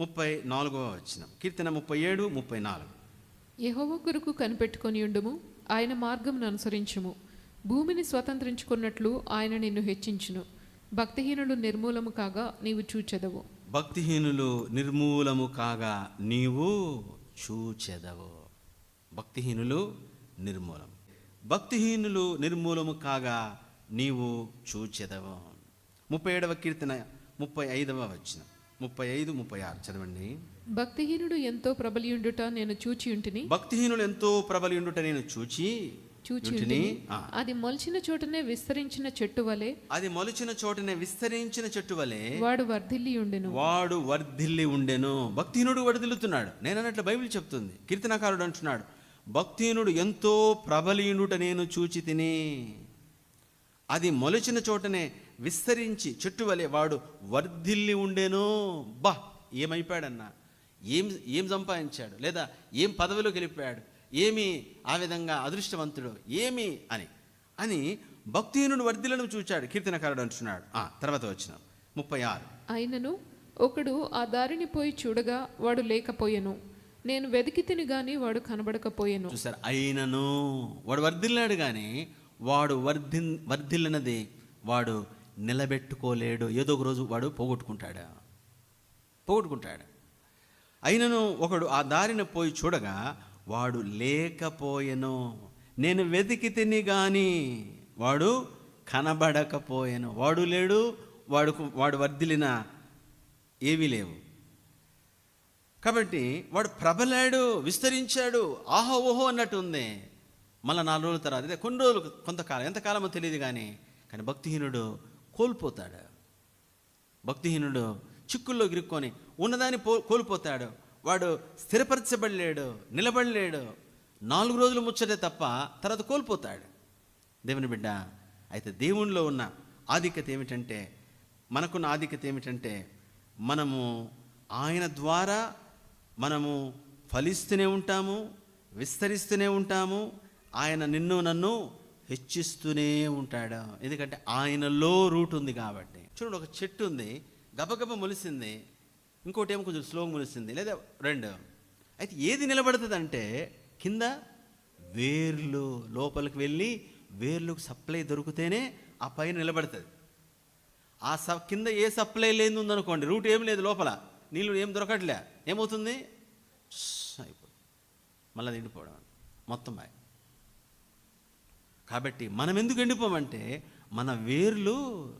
ముప్పై నాలుగవ వచ్చిన కీర్తన ముప్పై ఏడు ముప్పై నాలుగు. యెహోవా కొరకు కనిపెట్టుకొని ఉండుము ఆయన మార్గమును అనుసరించుము. భూమిని స్వతంత్రించుకున్నట్లు ఆయన నిన్ను హెచ్చించును. భక్తిహీనులు నిర్మూలము కాగా నీవు చూచెదవు. భక్తిహీనులు నిర్మూలము కాగా నీవు చూచెదవు. భక్తిహీనులు నిర్మూలం భక్తిహీనులు నిర్మూలము కాగా నీవు చూచెదవు. ముప్పై ఏడవ కీర్తన ముప్పై ఐదవ వచ్చిన ముప్పై ఐదు ముప్పై ఆరు చదవండి. భక్తిహీనుడు ఎంతో ప్రబలియుండుట నేను చూచి ఉంటిని. భక్తిహీనులు ఎంతో ప్రబలియుండుట నేను చూచి చూచి. అది మొలిచిన చోటనే విస్తరించిన చెట్టు వలె. అది మొలిచిన చోటనే విస్తరించిన చెట్టు వలె. వాడు వర్ధిల్లి ఉండెను. వాడు వర్ధిల్లి ఉండెను. భక్తిహీనుడు వర్ధిల్లుతున్నాడు. నేను అన్నట్లు బైబిల్ చెప్తుంది. కీర్తనకారుడు అంటున్నాడు. భక్తిహీనుడు ఎంతో ప్రబలీనుట నేను చూచి తిని. అది మొలిచిన చోటనే విస్తరించి చెట్టు వలె వాడు వర్ధిల్లి ఉండెను? బా ఏమైపోయాడన్నా? ఏం ఏం సంపాదించాడు? లేదా ఏం పదవిలోకి వెళ్ళిపోయాడు? ఏమి ఆ విధంగా అదృష్టవంతుడు? ఏమి అని. అని భక్తిహీనుడు వర్ధిల్లను చూచాడు కీర్తనకారుడు అంటున్నాడు. ఆ, తర్వాత వచ్చిన ముప్పై ఆరు. అయినను ఒకడు ఆ దారిని పోయి చూడగా వాడు లేకపోయెను. నేను వెతికి తిని గాని వాడు కనబడకపోయెను. చూసారు అయినను. వాడు వర్ధిల్లాడు కానీ వాడు వర్ధి వర్ధిల్లినది. వాడు నిలబెట్టుకోలేడు. ఏదో ఒక రోజు వాడు పోగొట్టుకుంటాడు. పోగొట్టుకుంటాడు. అయినను ఒకడు ఆ దారిన పోయి చూడగా వాడు లేకపోయెను. నేను వెతికి తిని కానీ వాడు కనబడకపోయాను. వాడు లేడు వాడుకు వాడు వర్ధిలిన ఏవీ లేవు. కాబట్టి వాడు ప్రబలాడు విస్తరించాడు ఆహో ఓహో అన్నట్టు ఉంది మళ్ళీ నాలుగు రోజుల తర్వాత ఇదే కొన్ని రోజులు కొంతకాలం ఎంతకాలమో తెలియదు కానీ కానీ భక్తిహీనుడు కోల్పోతాడు. భక్తిహీనుడు చిక్కుల్లో ఇరుక్కొని ఉన్నదాన్ని పో కోల్పోతాడు. వాడు స్థిరపరచబడలేడు నిలబడలేడు. నాలుగు రోజులు ముచ్చటే తప్ప తర్వాత కోల్పోతాడు. దేవుని బిడ్డ అయితే దేవునిలో ఉన్న ఆధిక్యత ఏమిటంటే మనకున్న ఆధిక్యత ఏమిటంటే మనము ఆయన ద్వారా మనము ఫలిస్తూనే ఉంటాము విస్తరిస్తూనే ఉంటాము ఆయన నిన్ను నన్ను హెచ్చిస్తూనే ఉంటాడు. ఎందుకంటే ఆయనలో రూట్ ఉంది కాబట్టి. చూడండి ఒక చెట్టు ఉంది. గబగబ మొలిసింది. ఇంకోటి ఏమో కొంచెం స్లోగా మొలిసింది. లేదా రెండు. అయితే ఏది నిలబడుతుందంటే కింద వేర్లు. లోపలికి వెళ్ళి వేర్లకు సప్లై దొరికితేనే ఆ పైన నిలబడుతుంది. ఆ స కింద ఏ సప్లై లేని ఉందనుకోండి రూట్ ఏం లేదు లోపల. నీళ్ళు ఏం దొరకట్లే. ఏమవుతుంది? శ్ష్ అయిపోతుంది. మళ్ళీ నిండిపోవడం మొత్తం మాయ కాబట్టి మనం ఎందుకు ఎండిపోమంటే మన వేర్లు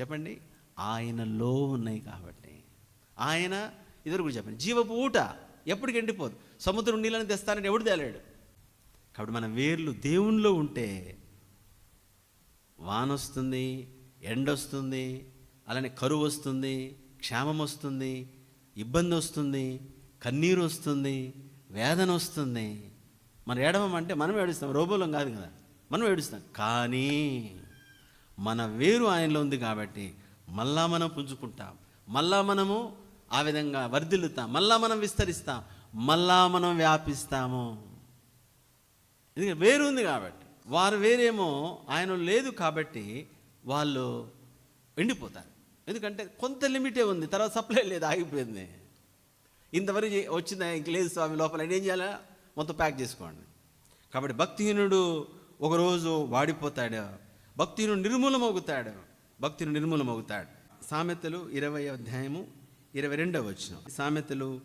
చెప్పండి ఆయనలో ఉన్నాయి కాబట్టి. ఆయన ఇద్దరు కూడా చెప్పండి. జీవపు ఊట ఎప్పటికి ఎండిపోదు. సముద్రం నీళ్ళని తెస్తానని ఎవడు తేలాడు? కాబట్టి మన వేర్లు దేవునిలో ఉంటే వాన వస్తుంది ఎండ వస్తుంది అలానే కరువు వస్తుంది క్షేమం వస్తుంది ఇబ్బంది వస్తుంది కన్నీరు వస్తుంది వేదన వస్తుంది. మనం ఏడవమంటే మనం ఏడుస్తాం. రోబోలం కాదు కదా. మనం ఏడుస్తాం. కానీ మన వేరు ఆయనలో ఉంది కాబట్టి మళ్ళా మనం పుంజుకుంటాం. మళ్ళా మనము ఆ విధంగా వర్ధిల్లుతాం. మళ్ళా మనం విస్తరిస్తాం. మళ్ళా మనం వ్యాపిస్తాము. ఎందుకంటే వేరు ఉంది కాబట్టి. వారు వేరేమో ఆయన లేదు కాబట్టి వాళ్ళు ఎండిపోతారు. ఎందుకంటే కొంత లిమిటే ఉంది. తర్వాత సప్లై లేదు ఆగిపోయింది. ఇంతవరకు వచ్చిందా? ఇంక లేదు స్వామి లోపల ఏం చేయాలా? మొత్తం ప్యాక్ చేసుకోండి. కాబట్టి భక్తిహీనుడు ఒకరోజు వాడిపోతాడు. భక్తిహీనుడు నిర్మూలమవుతాడు. భక్తిని నిర్మూలమవుతాడు. సామెతలు ఇరవై అధ్యాయము ఇరవై రెండవ వచ్చిన సామెతలు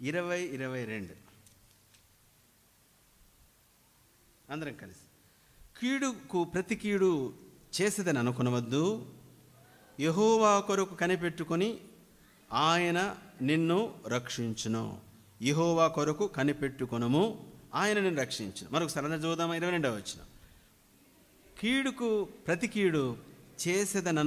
ఇరవై ఇరవై రెండు. అందరం కలిసి. కీడుకు ప్రతి కీడు చేసేదని అనుకునవద్దు. యహోవా కొరకు కనిపెట్టుకొని ఆయన నిన్ను రక్షించును. యహోవా కొరకు కనిపెట్టుకొనము ఆయన నిన్ను రక్షించును. మరొకసారి అందరూ చూద్దామా ఇరవై రెండవ వచ్చిన కీడుకు ప్రతి కీడు చేసేదని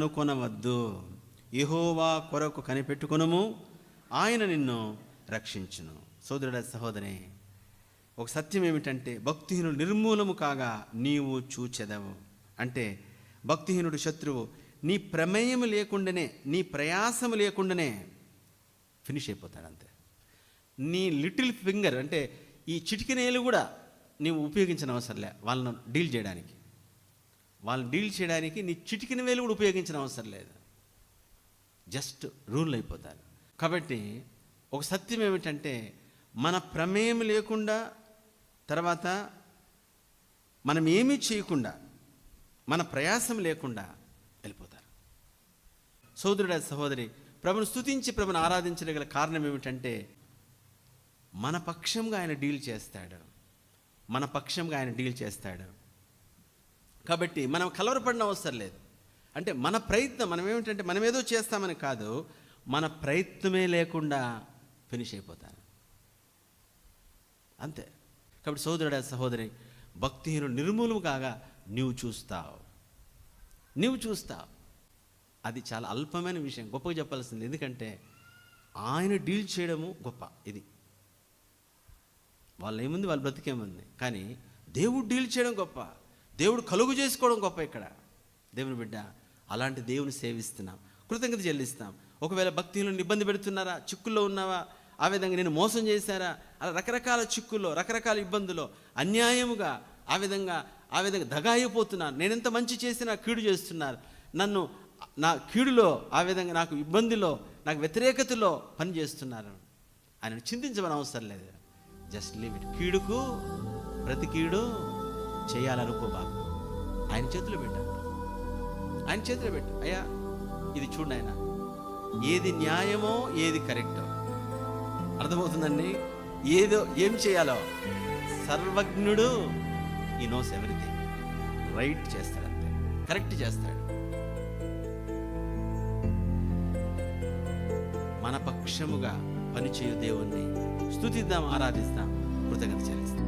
యహోవా కొరకు కనిపెట్టుకునము ఆయన నిన్ను రక్షించును. సోదరుడ సహోదరి ఒక సత్యం ఏమిటంటే భక్తిహీనుడు నిర్మూలము కాగా నీవు చూచెదవు. అంటే భక్తిహీనుడు శత్రువు నీ ప్రమేయం లేకుండానే నీ ప్రయాసము లేకుండానే ఫినిష్ అయిపోతాడు అంతే నీ లిటిల్ ఫింగర్ అంటే ఈ చిటికినేలు కూడా నీవు ఉపయోగించిన అవసరం లే వాళ్ళను డీల్ చేయడానికి. వాళ్ళని డీల్ చేయడానికి నీ చిటికిన వేలు కూడా ఉపయోగించిన అవసరం లేదు. జస్ట్ రూల్ అయిపోతారు. కాబట్టి ఒక సత్యం ఏమిటంటే మన ప్రమేయం లేకుండా తర్వాత మనం ఏమీ చేయకుండా మన ప్రయాసం లేకుండా వెళ్ళిపోతారు. సోదరుడ సహోదరి ప్రభుని స్తుతించి ప్రభుని ఆరాధించగల కారణం ఏమిటంటే మన పక్షంగా ఆయన డీల్ చేస్తాడు. మన పక్షంగా ఆయన డీల్ చేస్తాడు. కాబట్టి మనం కలవరపడిన అవసరం లేదు. అంటే మన ప్రయత్నం మనం ఏమిటంటే మనం ఏదో చేస్తామని కాదు మన ప్రయత్నమే లేకుండా ఫినిష్ అయిపోతాను అంతే. కాబట్టి సోదరుడా సహోదరి భక్తిహీనుడు నిర్మూలము కాగా నీవు చూస్తావు. నీవు చూస్తావు. అది చాలా అల్పమైన విషయం గొప్పగా చెప్పాల్సింది. ఎందుకంటే ఆయన డీల్ చేయడము గొప్ప ఇది. వాళ్ళు ఏముంది వాళ్ళు బ్రతికేముంది? కానీ దేవుడు డీల్ చేయడం గొప్ప. దేవుడు కలుగు చేసుకోవడం గొప్ప ఇక్కడ. దేవుని బిడ్డ అలాంటి దేవుని సేవిస్తున్నాం. కృతజ్ఞత చెల్లిస్తాం. ఒకవేళ భక్తిలో ఇబ్బంది పెడుతున్నారా చిక్కుల్లో ఉన్నావా ఆ విధంగా నేను మోసం చేశారా అలా రకరకాల చిక్కుల్లో రకరకాల ఇబ్బందుల్లో అన్యాయముగా ఆ విధంగా ఆ విధంగా దగాయిపోతున్నాను నేను ఎంత మంచి చేసినా కీడు చేస్తున్నారు. నన్ను నా కీడులో ఆ విధంగా నాకు ఇబ్బందిలో నాకు వ్యతిరేకతలో పని చేస్తున్నారు. ఆయన చింతించమని అవసరం లేదు. జస్ట్ లీవ్ కీడుకు ప్రతి కీడు చేయాలనుకోబాకు ఆయన చేతిలో పెట్టాను ఆయన చేతిలో పెట్టు. అయ్యా ఇది చూడండి ఆయన ఏది న్యాయమో ఏది కరెక్టో. అర్థమవుతుందండి? ఏదో ఏం చేయాలో? సర్వజ్ఞుడు ఈ నోస్ ఎవ్రీథింగ్ రైట్ చేస్తాడంతే కరెక్ట్ చేస్తాడు. మన పక్షముగా పనిచేయు దేవుణ్ణి. స్తుతిద్దాం ఆరాధిస్తాం కృతజ్ఞత చెల్లిస్తాం.